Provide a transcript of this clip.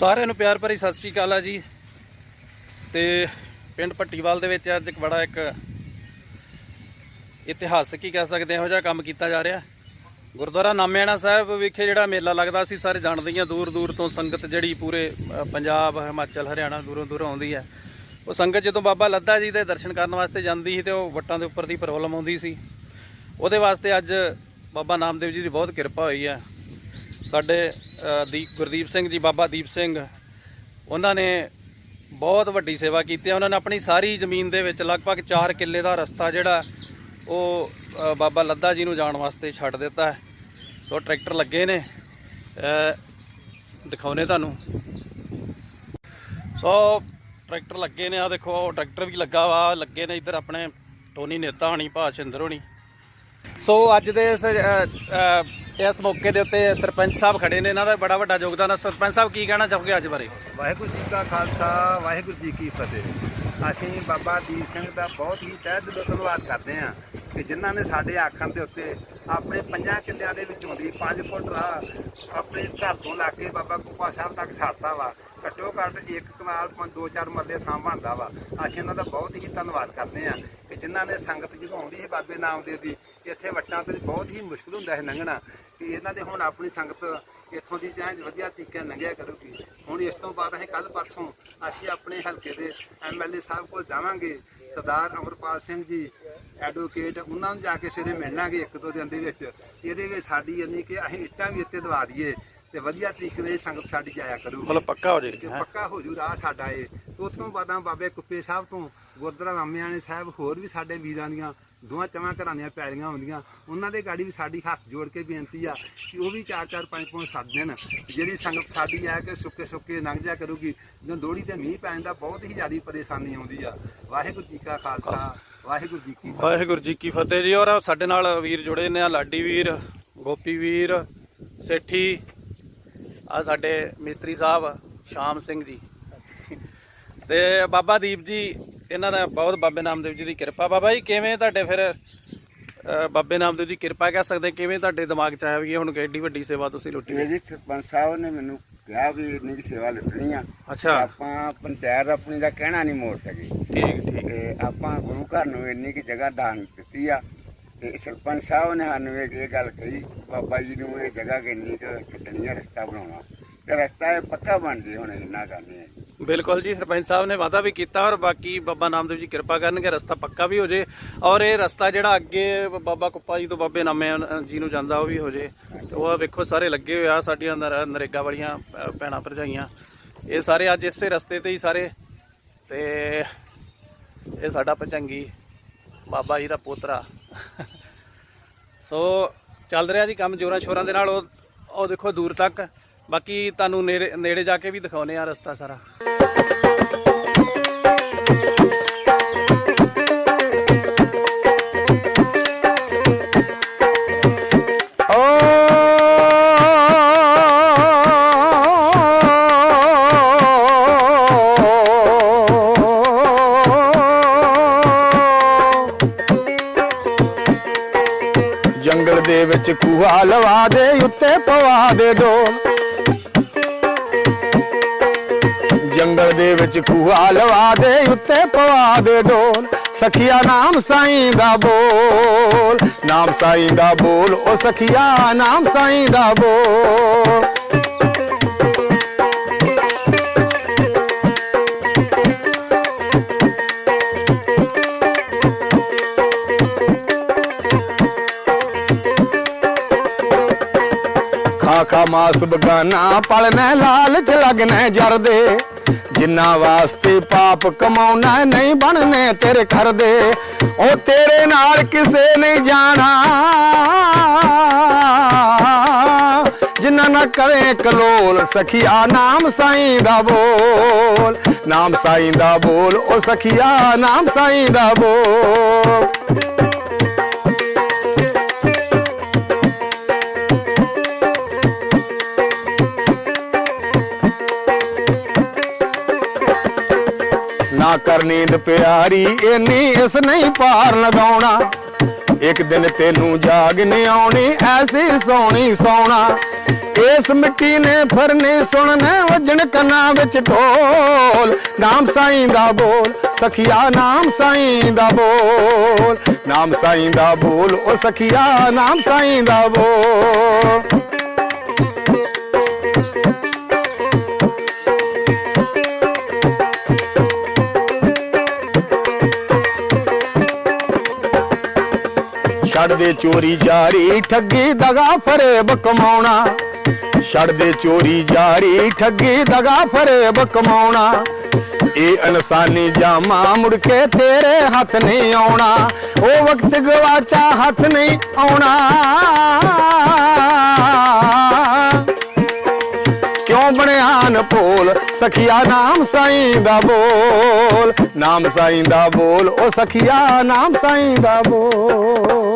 ਸਾਰਿਆਂ ਨੂੰ ਪਿਆਰ ਭਰੀ ਸਤਿ ਸ੍ਰੀ ਅਕਾਲ ਆ ਜੀ। ਤੇ ਪਿੰਡ ਪੱਟੀਵਾਲ ਦੇ ਵਿੱਚ ਅੱਜ ਇੱਕ ਬੜਾ ਇੱਕ ਇਤਿਹਾਸਕ ਹੀ ਕਹਿ ਸਕਦੇ ਹਾਂ ਇਹੋ ਜਿਹਾ ਕੰਮ ਕੀਤਾ ਜਾ ਰਿਹਾ। ਗੁਰਦੁਆਰਾ ਨਾਮਿਆਣਾ ਸਾਹਿਬ ਵਿਖੇ ਜਿਹੜਾ ਮੇਲਾ ਲੱਗਦਾ ਸੀ, ਸਾਰੇ ਜਾਣਦੇ ਹੀ ਆ ਦੂਰ ਦੂਰ ਤੋਂ ਸੰਗਤ ਜਿਹੜੀ ਪੂਰੇ ਪੰਜਾਬ, ਹਿਮਾਚਲ, ਹਰਿਆਣਾ ਦੂਰੋਂ ਦੂਰੋਂ ਆਉਂਦੀ ਹੈ। ਉਹ ਸੰਗਤ ਜਦੋਂ ਬਾਬਾ ਲੱਦਾ ਜੀ ਦੇ ਦਰਸ਼ਨ ਕਰਨ ਵਾਸਤੇ ਜਾਂਦੀ ਸੀ ਤੇ ਉਹ ਵੱਟਾਂ ਦੇ ਉੱਪਰ ਦੀ ਪ੍ਰੋਬਲਮ ਆਉਂਦੀ ਸੀ। ਉਹਦੇ ਵਾਸਤੇ ਅੱਜ ਬਾਬਾ ਨਾਮਦੇਵ ਜੀ ਦੀ ਬਹੁਤ ਕਿਰਪਾ ਹੋਈ ਹੈ। ਸਾਡੇ ਦੀ ਗੁਰਦੀਪ ਸਿੰਘ ਜੀ ਬਾਬਾ ਦੀਪ ਸਿੰਘ। ਉਹਨਾਂ ਨੇ ਬਹੁਤ ਵੱਡੀ ਸੇਵਾ ਕੀਤੀ ਹੈ। ਉਹਨਾਂ ਨੇ ਆਪਣੀ ਸਾਰੀ ਜ਼ਮੀਨ ਦੇ ਵਿੱਚ ਲਗਭਗ 4 ਕਿੱਲੇ ਦਾ ਰਸਤਾ ਜਿਹੜਾ ਉਹ ਬਾਬਾ ਲੱਦਾ ਜੀ ਨੂੰ ਜਾਣ ਵਾਸਤੇ ਛੱਡ ਦਿੱਤਾ ਹੈ। ਸੋ ਟਰੈਕਟਰ ਲੱਗੇ ਨੇ। ਅ, ਦਿਖਾਉਨੇ ਤੁਹਾਨੂੰ। ਸੋ ਟਰੈਕਟਰ ਲੱਗੇ ਨੇ। ਆ ਦੇਖੋ ਉਹ ਟਰੈਕਟਰ ਵੀ ਲੱਗਾ ਵਾ। ਲੱਗੇ ਨੇ ਇੱਧਰ ਆਪਣੇ ਟੋਨੀ ਨੇਤਾ ਹੋਣੀ ਭਾਸ਼ਿੰਦਰ ਹੋਣੀ। ਸੋ ਅੱਜ ਦੇ ਇਸ ਇਸ ਮੌਕੇ ਦੇ ਉੱਤੇ ਸਰਪੰਚ ਸਾਹਿਬ ਖੜੇ ਨੇ, ਇਹਨਾਂ ਦਾ ਬੜਾ ਵੱਡਾ ਯੋਗਦਾਨ ਹੈ ਸਰਪੰਚ ਸਾਹਿਬ, ਕੀ ਕਹਿਣਾ ਚਾਹੋਗੇ ਅੱਜ ਬਾਰੇ? ਵਾਹਿਗੁਰੂ ਜੀ ਕਾ ਖਾਲਸਾ, ਵਾਹਿਗੁਰੂ ਜੀ ਕੀ ਫਤਿਹ। ਅਸੀਂ ਬਾਬਾ ਦੀਪ ਸਿੰਘ ਦਾ ਬਹੁਤ ਹੀ ਤਹਿ ਦਿਲੋਂ ਧੰਨਵਾਦ ਕਰਦੇ ਹਾਂ ਕਿ ਜਿਨ੍ਹਾਂ ਨੇ ਸਾਡੇ ਆਖਣ ਦੇ ਉੱਤੇ ਆਪਣੇ ਪੰਜਾਂ ਕਿੱਲਿਆਂ ਦੇ ਵਿੱਚੋਂ ਦੀ 5 ਫੁੱਟ ਰਾਹ ਆਪਣੇ ਘਰ ਤੋਂ ਲਾ ਕੇ ਬਾਬਾ ਕੁੱਪਾ ਸਾਹਿਬ ਤੱਕ ਛੱਡਤਾ ਵਾ। ਘੱਟੋ ਘੱਟ ਇੱਕ ਕਨਾਲ ਪੰਜ ਦੋ ਚਾਰ ਮਰਲੇ ਥਾਂ ਬਣਦਾ ਵਾ। ਅਸੀਂ ਇਹਨਾਂ ਦਾ ਬਹੁਤ ਹੀ ਧੰਨਵਾਦ ਕਰਦੇ ਹਾਂ। ਜਿਨ੍ਹਾਂ ਨੇ ਸੰਗਤ ਜਦੋਂ ਆਉਂਦੀ ਹੈ ਬਾਬੇ ਨਾਮਦੇਵ ਦੀ, ਇੱਥੇ ਵੱਟਾਂ ਤੇ ਬਹੁਤ ਹੀ ਮੁਸ਼ਕਲ ਹੁੰਦਾ ਹੈ ਲੰਘਣਾ ਕਿ ਇਹਨਾਂ ਦੇ ਹੁਣ ਆਪਣੀ ਸੰਗਤ ਇੱਥੋਂ ਦੀ ਜਾਂ ਵਧੀਆ ਤਰੀਕੇ ਲੰਘਿਆ ਕਰੂਗੀ। ਹੁਣ ਇਸ ਤੋਂ ਬਾਅਦ ਅਸੀਂ ਕੱਲ ਪਰਸੋਂ ਅਸੀਂ ਆਪਣੇ ਹਲਕੇ ਦੇ ਐਮਐਲਏ ਸਾਹਿਬ ਕੋਲ ਜਾਵਾਂਗੇ। ਸਰਦਾਰ ਅਮਰਪਾਲ ਸਿੰਘ ਜੀ, ਐਡਵੋਕੇਟ, ਉਹਨਾਂ ਨੂੰ ਜਾ ਕੇ ਸਵੇਰੇ ਮਿਲਣਾਗੇ ਇੱਕ ਦੋ ਦਿਨ ਦੇ ਵਿੱਚ। ਇਹਦੇ ਵਿੱਚ ਸਾਡੀ ਇੰਨੀ ਕਿ ਅਸੀਂ ਇੱਟਾਂ ਵੀ ਇੱਥੇ ਦਵਾ ਦਈਏ। ਤੇ ਵਧੀਆ ਤਰੀਕੇ ਇਹ ਸੰਗਤ ਸਾਡੀ ਜਾਇਆ ਕਰੂਗੀ ਮਤਲਬ ਪੱਕਾ ਹੋ ਜੇ ਕਿ ਪੱਕਾ ਹੋ ਜੂ ਰਾਹ ਸਾਡਾ ਇਹ ਤੇ ਉਸ ਤੋਂ ਬਾਅਦਾਂ ਬਾਬੇ ਕੁੱਪੇ ਸਾਹਿਬ ਤੋਂ ਗੁਰਦੁਆਰਾ ਰਾਮਿਆਣੇ ਸਾਹਿਬ ਹੋਰ ਵੀ ਸਾਡੇ ਵੀਰਾਂ ਦੀਆਂ ਦੋਵਾਂ ਚਵਾਂ ਘਰਾਂ ਦੀਆਂ ਪੈਲੀਆਂ ਹੁੰਦੀਆਂ ਉਹਨਾਂ ਦੇ ਗਾੜੀ ਵੀ ਸਾਡੀ ਹੱਥ ਜੋੜ ਕੇ ਬੇਨਤੀ ਆ ਕਿ ਉਹ ਵੀ 4-4 5-5 ਸੱਦ ਦੇਣ ਜਿਹੜੀ ਸੰਗਤ ਸਾਡੀ ਆ ਕੇ ਸੁੱਕੇ ਸੁੱਕੇ ਲੰਘ ਜਾ ਕਰੂਗੀ। ਜਦੋਂ ਲੋਹੜੀ ਤੇ ਮੀਂਹ ਪੈਣ ਦਾ ਬਹੁਤ ਹੀ ਜ਼ਿਆਦਾ ਪਰੇਸ਼ਾਨੀ ਆਉਂਦੀ ਆ। ਵਾਹਿਗੁਰੂ ਜੀ ਕਾ ਖਾਲਸਾ ਵਾਹਿਗੁਰੂ ਜੀ ਕੀ ਵਾਹਿਗੁਰੂ ਜੀ ਕੀ ਫਤਿਹ ਜੀ। ਔਰ ਸਾਡੇ ਨਾਲ ਵੀਰ ਜੁੜੇ ਨੇ ਲਾਡੀ ਵੀਰ ਗੋਪੀ ਵੀਰ ਸੇਠੀ ਆ ਸਾਡੇ ਮਿਸਤਰੀ ਸਾਹਿਬ ਸ਼ਾਮ ਸਿੰਘ ਜੀ। ਤੇ ਬਾਬਾ ਦੀਪ ਜੀ ਇਹਨਾਂ ਦਾ ਬਹੁਤ ਬਾਬੇ ਨਾਮਦੇਵ ਜੀ ਦੀ ਕਿਰਪਾ। ਬਾਬਾ ਜੀ ਕਿਵੇਂ ਤੁਹਾਡੇ ਫਿਰ ਬਾਬੇ ਨਾਮਦੇਵ ਦੀ ਕਿਰਪਾ ਕਹਿ ਸਕਦੇ? ਕਿਵੇਂ ਤੁਹਾਡੇ ਦਿਮਾਗ ਚ ਆਇਆ ਵੀ ਹੁਣ ਐਡੀ ਵੱਡੀ ਸੇਵਾ ਤੁਸੀਂ ਲੁੱਟੀ ਹੈ? ਜੀ ਸਰਪੰਚ ਸਾਹਿਬ ਨੇ ਮੈਨੂੰ ਕਿਹਾ ਵੀ ਇੰਨੀ ਕੁ ਸੇਵਾ ਲੁੱਟਣੀ ਆ। ਅੱਛਾ। ਆਪਾਂ ਪੰਚਾਇਤ ਆਪਣੀ ਦਾ ਕਹਿਣਾ ਨਹੀਂ ਮੋੜ ਸਕੇ। ਠੀਕ ਠੀਕ। ਤੇ ਆਪਾਂ ਗੁਰੂ ਘਰ ਨੂੰ ਇੰਨੀ ਕੁ ਜਗ੍ਹਾ ਦਾਨ ਦਿੱਤੀ ਆ। ਤੇ ਸਰਪੰਚ ਸਾਹਿਬ ਨੇ ਸਾਨੂੰ ਇਹ ਇਹ ਗੱਲ ਕਹੀ ਬਾਬਾ ਜੀ ਨੂੰ ਇਹ ਜਗ੍ਹਾ ਕਿੰਨੀ ਕੁ ਛੱਡਣੀ ਆ ਰਸਤਾ ਬਣਾਉਣਾ। ਤੇ ਰਸਤਾ ਇਹ ਪੱਕਾ ਬਣ ਜੇ ਹੁਣ ਇੰਨਾ ਕਰਨੀ ਹੈ ਬਿਲਕੁਲ ਜੀ ਸਰਪੰਚ ਸਾਹਿਬ ਨੇ ਵਾਅਦਾ ਵੀ ਕੀਤਾ ਔਰ ਬਾਕੀ ਬਾਬਾ ਨਾਮਦੇਵ ਜੀ ਕਿਰਪਾ ਕਰਨਗੇ ਰਸਤਾ ਪੱਕਾ ਵੀ ਹੋ ਜੇ ਔਰ ਇਹ ਰਸਤਾ ਜਿਹੜਾ ਅੱਗੇ ਬਾਬਾ ਕੁੱਪਾ ਜੀ ਤੋਂ ਬਾਬੇ ਨਾਮੇ ਜੀ ਨੂੰ ਜਾਂਦਾ ਉਹ ਵੀ ਹੋ ਜੇ। ਉਹ ਵੇਖੋ ਸਾਰੇ ਲੱਗੇ ਹੋਏ ਆ ਸਾਡੀਆਂ ਨਰੇਗਾ ਵਾਲੀਆਂ ਅ, ਭੈਣਾਂ ਭਰਜਾਈਆਂ। ਇਹ ਸਾਰੇ ਅੱਜ ਇਸੇ ਰਸਤੇ ਤੇ ਹੀ ਸਾਰੇ। ਤੇ ਇਹ ਸਾਡਾ ਭਜੰਗੀ ਬਾਬਾ ਜੀ ਦਾ ਪੋਤਰਾ। ਸੋ ਚੱਲ ਰਿਹਾ ਜੀ ਕੰਮ ਜੋਰਾਂ ਸ਼ੋਰਾਂ ਦੇ ਨਾਲ, ਉਹ ਉਹ ਦੇਖੋ ਦੂਰ ਤੱਕ। ਬਾਕੀ ਤੁਹਾਨੂੰ ਨੇੜੇ ਨੇੜੇ ਜਾ ਕੇ ਵੀ ਦਿਖਾਉਨੇ ਆ ਰਸਤਾ ਸਾਰਾ। ਦੇ ਵਿੱਚ ਕੂਹਾ ਲਵਾ ਦੇ, ਉੱਤੇ ਪਵਾ ਦੇ ਡੋਲ। ਜੰਗਲ ਦੇ ਵਿੱਚ ਕੂਹਾ ਲਵਾ ਦੇ, ਉੱਤੇ ਪਵਾ ਦੇ ਡੋਲ। ਸਖੀਆ ਨਾਮ ਸਾਈਂ ਦਾ ਬੋਲ, ਨਾਮ ਸਾਈਂ ਦਾ ਬੋਲ, ਉਹ ਸਖੀਆ ਨਾਮ ਸਾਈਂ ਦਾ ਬੋਲ। ਖਾ ਖਾ ਮਾਸ ਬਗਾਨਾ ਪਲਨੇ ਲਾਲਚ ਲੱਗਨੇ ਜਰਦੇ ਜਿੰਨਾ ਵਾਸਤੇ ਪਾਪ ਕਮਾਉਣਾ ਨਹੀਂ ਬਣਨੇ ਤੇਰੇ ਘਰ ਦੇ। ਉਹ ਤੇਰੇ ਨਾਲ ਕਿਸੇ ਨਹੀਂ ਜਾਣਾ। ਜਿੰਨਾ ਨਾ ਕਰੇ ਕਲੋਲ ਸਖੀਆ ਨਾਮ ਸਾਈਂ ਦਾ ਬੋਲ। ਨਾਮ ਸਾਈਂ ਦਾ ਬੋਲ, ਉਹ ਸਖੀਆ ਨਾਮ ਸਾਈਂ ਦਾ ਬੋਲ। ਕਰ ਨੀਂਦ ਪਿਆਰੀ ਇੰਨੀ ਇਸ ਨਹੀਂ ਪਾਰ ਲਗਾਉਣਾ। ਇੱਕ ਦਿਨ ਤੈਨੂੰ ਜਾਗ ਨਹੀਂ ਆਉਣੀ, ਐਸੀ ਸੋਹਣੀ ਸੋਣਾ। ਇਸ ਮਿੱਟੀ ਨੇ ਫਰਨੇ ਸੁਣਨੇ ਵਜਣ ਕੰਨਾਂ ਵਿੱਚ ਢੋਲ। ਨਾਮ ਸਾਈਂ ਦਾ ਬੋਲ, ਸਖੀਆ ਨਾਮ ਸਾਈਂ ਦਾ ਬੋਲ। ਨਾਮ ਸਾਈਂ ਦਾ ਬੋਲ, ਉਹ ਸਖੀਆ ਨਾਮ ਸਾਈਂ ਦਾ ਬੋਲ। ਛੱਡ ਦੇ ਚੋਰੀ ਜਾਰੀ, ਠੱਗੀ ਦਗਾ ਫਰੇਬ ਕਮਾਉਣਾ। ਛੱਡ ਦੇ ਚੋਰੀ ਜਾਰੀ, ਠੱਗੀ ਦਗਾ ਫਰੇਬ ਕਮਾਉਣਾ। ਇਹ ਇਨਸਾਨੀ ਜਾਮਾ ਮੁੜ ਕੇ ਤੇਰੇ ਹੱਥ ਨਹੀਂ ਆਉਣਾ। ਉਹ ਵਕਤ ਗਵਾਚਾ ਹੱਥ ਨਹੀਂ ਆਉਣਾ। ਕਿਉਂ ਬਣਿਆਨ ਨਪੋਲ ਸਖੀਆ ਨਾਮ ਸਾਈਂ ਦਾ ਬੋਲ। ਨਾਮ ਸਾਈਂ ਦਾ ਬੋਲ, ਉਹ ਸਖੀਆ ਨਾਮ ਸਾਈਂ ਦਾ ਬੋਲ।